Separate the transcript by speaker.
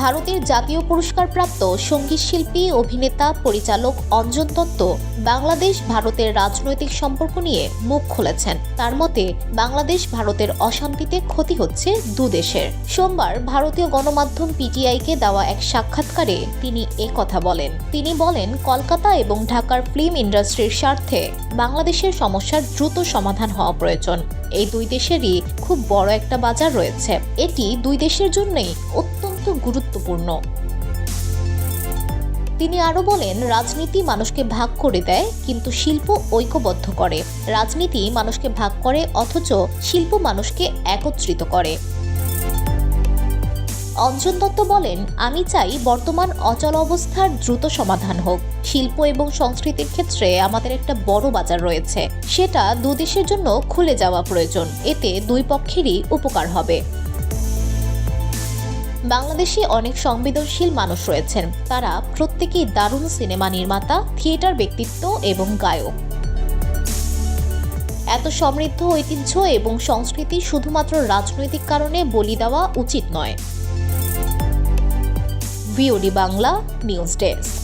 Speaker 1: ভারতের জাতীয় পুরস্কারপ্রাপ্ত সংগীত শিল্পী, অভিনেতা, পরিচালক অঞ্জন দত্ত বাংলাদেশ ভারতের রাজনৈতিক সম্পর্ক নিয়ে মুখ খুলেছেন। তার মতে, বাংলাদেশ ভারতের অশান্তিতে ক্ষতি হচ্ছে দু দেশের। সোমবার ভারতীয় গণমাধ্যম পিটিআইকে দেওয়া এক সাক্ষাৎকারে তিনি এ কথা বলেন। তিনি বলেন, কলকাতা এবং ঢাকার ফিল্ম ইন্ডাস্ট্রির স্বার্থে বাংলাদেশের সমস্যার দ্রুত সমাধান হওয়া প্রয়োজন। এই দুই দেশেরই খুব বড় একটা বাজার রয়েছে। এটি দুই দেশের জন্যই অত্যন্ত গুরুত্বপূর্ণ। তিনি আরও বলেন, রাজনীতি মানুষকে ভাগ করে দেয়, কিন্তু শিল্প ঐক্যবদ্ধ করে। রাজনীতি মানুষকে ভাগ করে, অথচ শিল্প মানুষকে একত্রিত করে। অঞ্জন দত্ত বলেন, আমি চাই বর্তমান অচল অবস্থার দ্রুত সমাধান হোক। শিল্প এবং সংস্কৃতির ক্ষেত্রে আমাদের একটা বড় বাজার রয়েছে। সেটা দুদেশের জন্য খুলে যাওয়া প্রয়োজন। এতে দুই পক্ষেরই উপকার হবে। বাংলাদেশে অনেক সংবেদনশীল মানুষ রয়েছেন। তারা প্রত্যেকেই দারুণ সিনেমা নির্মাতা, থিয়েটার ব্যক্তিত্ব এবং গায়ক। এত সমৃদ্ধ ঐতিহ্য এবং সংস্কৃতি শুধুমাত্র রাজনৈতিক কারণে বলি দেওয়া উচিত নয়। VOD Bangla, news desk.